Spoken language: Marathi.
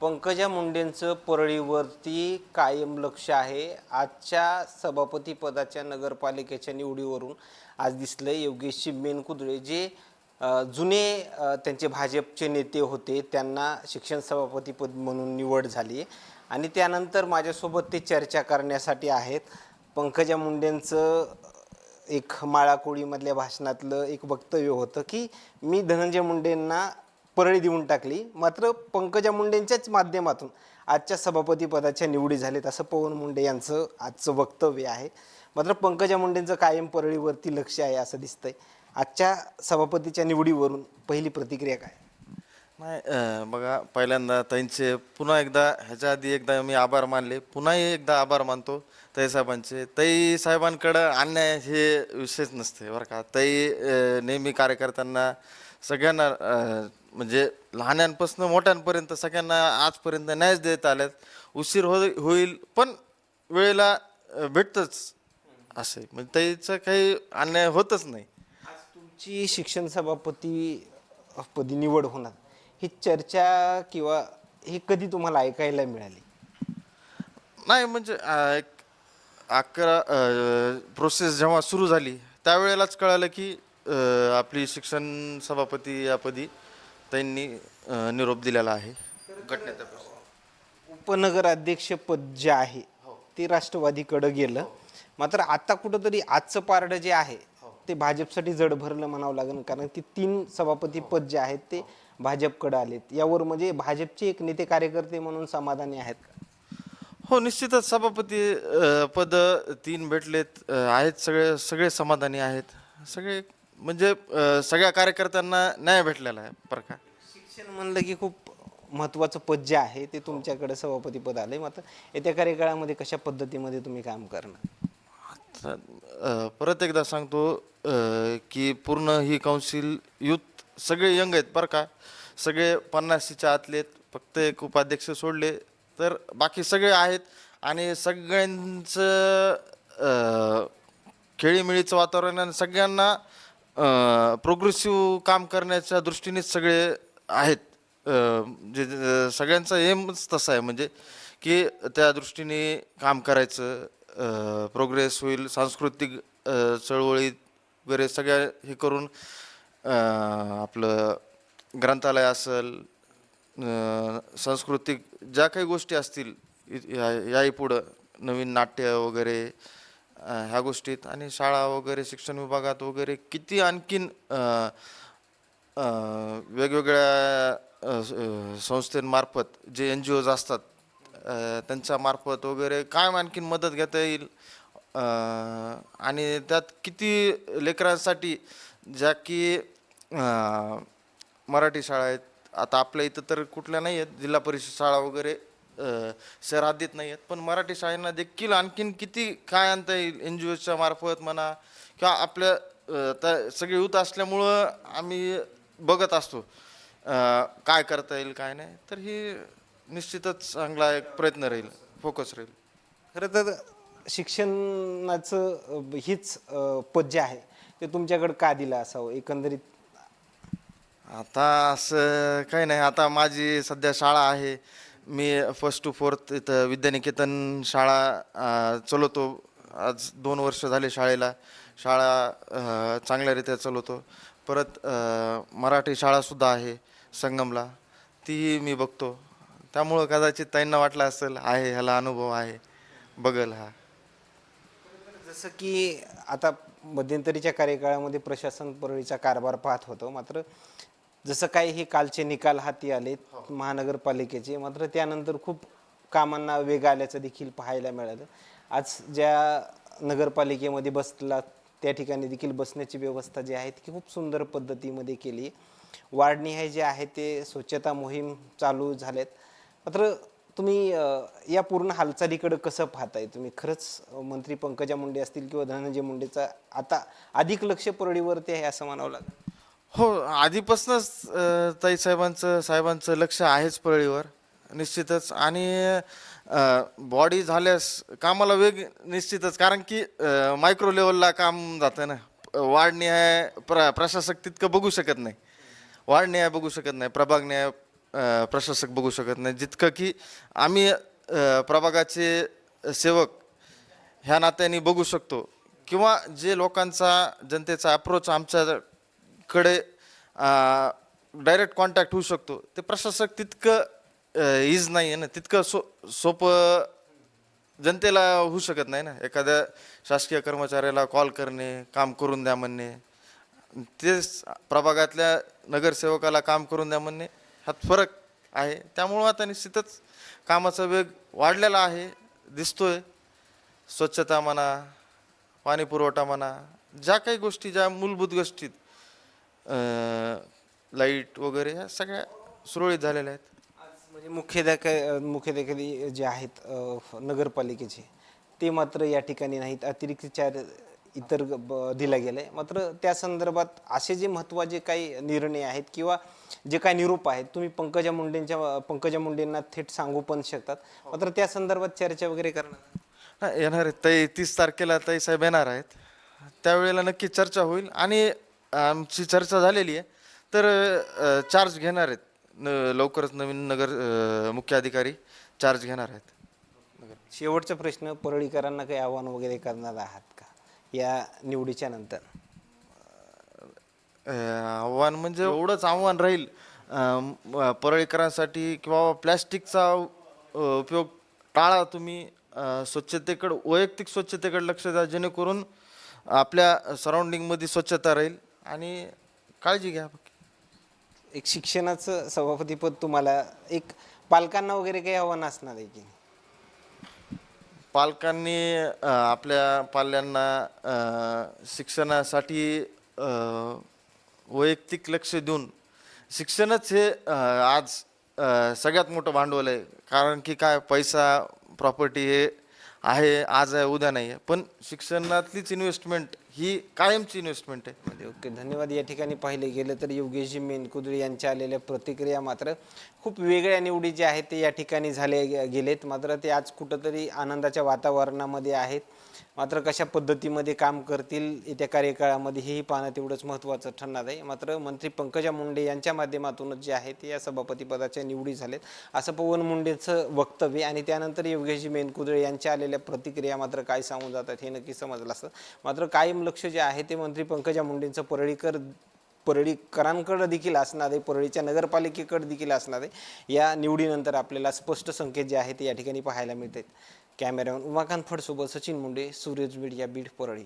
पंकजा मुंडेंचं परळीवरती कायम लक्ष आहे. आजच्या सभापतीपदाच्या नगरपालिकेच्या निवडीवरून आज दिसलं योगेशजी मेनकुदळे जे जुने त्यांचे भाजपचे नेते होते. त्यांना शिक्षण सभापतीपद म्हणून निवड झाली आणि त्यानंतर माझ्यासोबत ते चर्चा करण्यासाठी आहेत. पंकजा मुंडेंचं एक माळाकोळीमधल्या भाषणातलं एक वक्तव्य होतं की मी धनंजय मुंडेंना परळी देऊन टाकली. मात्र पंकजा मुंडेंच्याच माध्यमातून आजच्या सभापतीपदाच्या निवडी झालेत असं पवन मुंडे यांचं आजचं वक्तव्य आहे. मात्र पंकजा मुंडेंचं कायम परळीवरती लक्ष आहे असं दिसतंय. आजच्या सभापतीच्या निवडीवरून पहिली प्रतिक्रिया काय? नाही बघा पहिल्यांदा त्यांचे पुन्हा एकदा ह्याच्या आधी एकदा मी आभार मानले. पुन्हाही एकदा आभार मानतो तई साहेबांचे. ताई साहेबांकडं आणण्या हे विषयच नसते बरं का? ताई नेहमी कार्यकर्त्यांना सगळ्यांना म्हणजे लहान्यांपासून मोठ्यांपर्यंत सगळ्यांना आजपर्यंत न्यायच देत आल्यात. उशीर हो होईल पण वेळेला अं, भेटतंच असे. म्हणजे ताईचं काही अन्याय होतच नाही. तुमची शिक्षण सभापती पदी निवड होणार. ही चर्चा किंवा ही कधी तुम्हाला ऐकायला मिळाली? नाही म्हणजे अं, एक अकरा प्रोसेस जेव्हा सुरू झाली त्यावेळेलाच कळालं की अं, आपली शिक्षण सभापती या पदी त्यांनी निरोप दिलेला आहे उपनगर अध्यक्ष पद जे आहे ते राष्ट्रवादीकडे गेलं. मात्र आता कुठंतरी आजचं पारडं जे आहे ते भाजपसाठी जड भरलं म्हणावं लागेल कारण की तीन सभापती पद जे आहेत ते भाजपकडे आलेत. यावर म्हणजे भाजपचे एक नेते कार्यकर्ते म्हणून समाधानी आहेत का? हो निश्चितच सभापती पद तीन भेटलेत आहेत सगळे सगळे समाधानी आहेत. सगळे म्हणजे अं, सगळ्या कार्यकर्त्यांना न्याय भेटलेला आहे बरं का? शिक्षण म्हणलं की खूप महत्त्वाचं पद जे आहे ते तुमच्याकडे सभापती पद आलंय. मात्र येत्या कार्यकाळामध्ये कशा पद्धतीमध्ये तुम्ही काम करणार? अ, परत एकदा सांगतो अ, की पूर्ण ही काउन्सिल युथ सगळे यंग आहेत बरं का? सगळे पन्नासीच्या आतलेत फक्त एक उपाध्यक्ष सोडले तर बाकी सगळे आहेत. आणि सगळ्यांचं अ, खेळीमेळीचं वातावरण आणि सगळ्यांना प्रोग्रेसिव्ह काम करण्याच्या दृष्टीनेच सगळे आहेत. जे सगळ्यांचा एमच तसा आहे. म्हणजे की त्या दृष्टीने काम करायचं प्रोग्रेस होईल सांस्कृतिक चळवळी वगैरे सगळ्या हे करून आपलं ग्रंथालय असेल सांस्कृतिक ज्या काही गोष्टी असतील या याही पुढं नवीन नाट्य वगैरे ह्या गोष्टीत. आणि शाळा वगैरे शिक्षण विभागात वगैरे किती आणखीन वेगवेगळ्या स- संस्थेमार्फत जे एन जी ओज असतात त्यांच्यामार्फत वगैरे काय आणखीन मदत घेता येईल? आणि त्यात किती लेकरांसाठी ज्या की मराठी शाळा आहेत आता आपल्या इथं तर कुठल्या नाही आहेत जिल्हा परिषद शाळा वगैरे अ, शहरात नाही आहेत पण मराठी शाळांना देखील आणखीन किती काय आणता येईल एन जी ओच्या मार्फत म्हणा किंवा आपल्या त्या सगळे युथ असल्यामुळं आम्ही बघत असतो काय करता येईल काय नाही. तर ही निश्चितच चांगला एक प्रयत्न राहील फोकस राहील. खरं तर शिक्षणाचं हीच पद जे आहे ते तुमच्याकडे का दिलं असावं एकंदरीत? आता असं काही नाही. आता माझी सध्या शाळा आहे. मी फर्स्ट टू फोर्थ इथं विद्यानिकेतन शाळा अं, चालवतो. आज दोन वर्ष झाले शाळेला. शाळा चांगल्यारीत्या चालवतो. परत मराठी शाळासुद्धा आहे संगमला. तीही मी बघतो. त्यामुळं कदाचित ताईंना वाटलं असेल आहे ह्याला अनुभव आहे. बघल हा. जसं की आता मध्यंतरीच्या कार्यकाळामध्ये प्रशासन परळीचा कारभार पाहत होतो. मात्र जसं काही हे कालचे निकाल हाती आले महानगरपालिकेचे मात्र त्यानंतर खूप कामांना वेग आल्याचं देखील पाहायला मिळालं. आज ज्या नगरपालिकेमध्ये बसला त्या ठिकाणी देखील बसण्याची व्यवस्था जी आहे ती खूप सुंदर पद्धतीमध्ये केली. आहे वार्डनिहाय जे आहे ते स्वच्छता मोहीम चालू झालेत. मात्र तुम्ही या पूर्ण हालचालीकडे कसं पाहताय तुम्ही? खरंच मंत्री पंकजा मुंडे असतील किंवा धनंजय मुंडेचा आता अधिक लक्ष परळीवरती आहे असं म्हणावं लागेल. हो आधीपासूनच ताई साहेबांचं साहेबांचं लक्ष आहेच पळळीवर निश्चितच. आणि बॉडी झाल्यास कामाला वेग निश्चितच कारण की मायक्रो लेवलला काम जातं ना. वाढणी आहे प्र प्रशासक तितकं बघू शकत नाही. वाढ न्याय बघू शकत नाही प्रभाग न्याय प्रशासक बघू शकत नाही. जितकं की आम्ही प्रभागाचे सेवक ह्या नात्याने बघू शकतो. किंवा जे लोकांचा जनतेचा अप्रोच कडे डायरेक्ट कॉन्टॅक्ट होऊ शकतो. ते प्रशासक तितकं इज नाही आहे ना. तितकं सो सोपं जनतेला होऊ शकत नाही ना. एखाद्या शासकीय कर्मचाऱ्याला कॉल करणे काम करून द्या म्हणणे. तेच प्रभागातल्या नगरसेवकाला काम करून द्या म्हणणे. ह्यात फरक आहे. त्यामुळं आता निश्चितच कामाचा वेग वाढलेला आहे. दिसतोय. स्वच्छता म्हणा पाणी पुरवठा म्हणा ज्या काही गोष्टी ज्या मूलभूत गोष्टीत लाइट वगैरे ह्या सगळ्या सुरळीत झालेल्या आहेत. आज म्हणजे मुख्याध्याक मुख्याध्याकारी जे आहेत अ, नगरपालिकेचे ते मात्र या ठिकाणी नाहीत. अतिरिक्त चार इतर ग- ब- दिला गेलाय मात्र त्या संदर्भात असे जे महत्त्वाचे काही निर्णय आहेत किंवा जे काही निरूप आहेत तुम्ही पंकजा मुंडेंच्या पंकजा मुंडेंना थेट सांगू पण शकतात. मात्र त्या संदर्भात चर्चा वगैरे करणार हा, येणार आहेत. ताई तीस तारखेला ताई साहेब येणार आहेत. त्यावेळेला नक्की चर्चा होईल. आणि आमची चर्चा झालेली आहे. तर अ, चार्ज घेणार आहेत. न लवकरच नवीन नगर अ, मुख्य अधिकारी चार्ज घेणार आहेत. शेवटचा प्रश्न परळीकरांना काही आव्हान वगैरे करणार आहात का? या निवडीच्या नंतर. अ, आव्हान म्हणजे एवढंच आव्हान राहील अम, अ, परळीकरांसाठी किंवा प्लॅस्टिकचा अ, उपयोग टाळा तुम्ही अ, स्वच्छतेकडं वैयक्तिक स्वच्छतेकडे लक्ष द्या जेणेकरून आपल्या सराउंडिंगमध्ये स्वच्छता राहील. आणि काळजी घ्या. एक शिक्षणाचं सभापतीपद तुम्हाला एक पालकांना वगैरे काही आव्हान असणार आहे की पालकांनी अ, आपल्या पाल्यांना अ, शिक्षणासाठी अ, वैयक्तिक लक्ष देऊन शिक्षणच हे अ, आज अ, सगळ्यात मोठं भांडवल आहे. कारण की काय पैसा प्रॉपर्टी हे आहे आज आहे उद्या नाही आहे पण शिक्षणातलीच इन्व्हेस्टमेंट ही कायमची इन्व्हेस्टमेंट आहे. म्हणजे ओके धन्यवाद. या ठिकाणी पाहिले गेलं तर योगेशजी मेनकुदळे यांच्या आलेल्या प्रतिक्रिया मात्र खूप वेगळ्या निवडी जे आहेत ते या ठिकाणी झाले गेलेत. मात्र ते आज कुठंतरी आनंदाच्या वातावरणामध्ये आहेत. मात्र कशा पद्धतीमध्ये काम करतील येत्या कार्यकाळामध्ये हेही पाहणं तेवढंच महत्त्वाचं ठरणार आहे. मात्र मंत्री पंकजा मुंडे यांच्या माध्यमातूनच जे आहे ते या सभापतीपदाच्या निवडी झालेत असं पवन मुंडेचं वक्तव्य आणि त्यानंतर योगेशजी मेनकुदळे यांच्या आलेल्या प्रतिक्रिया मात्र काय सांगून जातात हे नक्की समजलं असतं. मात्र कायम लक्ष जे आहे ते मंत्री पंकजा मुंडेंचं परळीकर परळीकरांकडे देखील असणार आहे परळीच्या नगरपालिकेकडे देखील असणार आहे. या निवडीनंतर आपल्याला स्पष्ट संकेत जे आहे ते या ठिकाणी पाहायला मिळतात. कॅमेरामॅन उमाकांत फडसोबत सचिन मुंडे सूर्यज बीड या बीड परळी.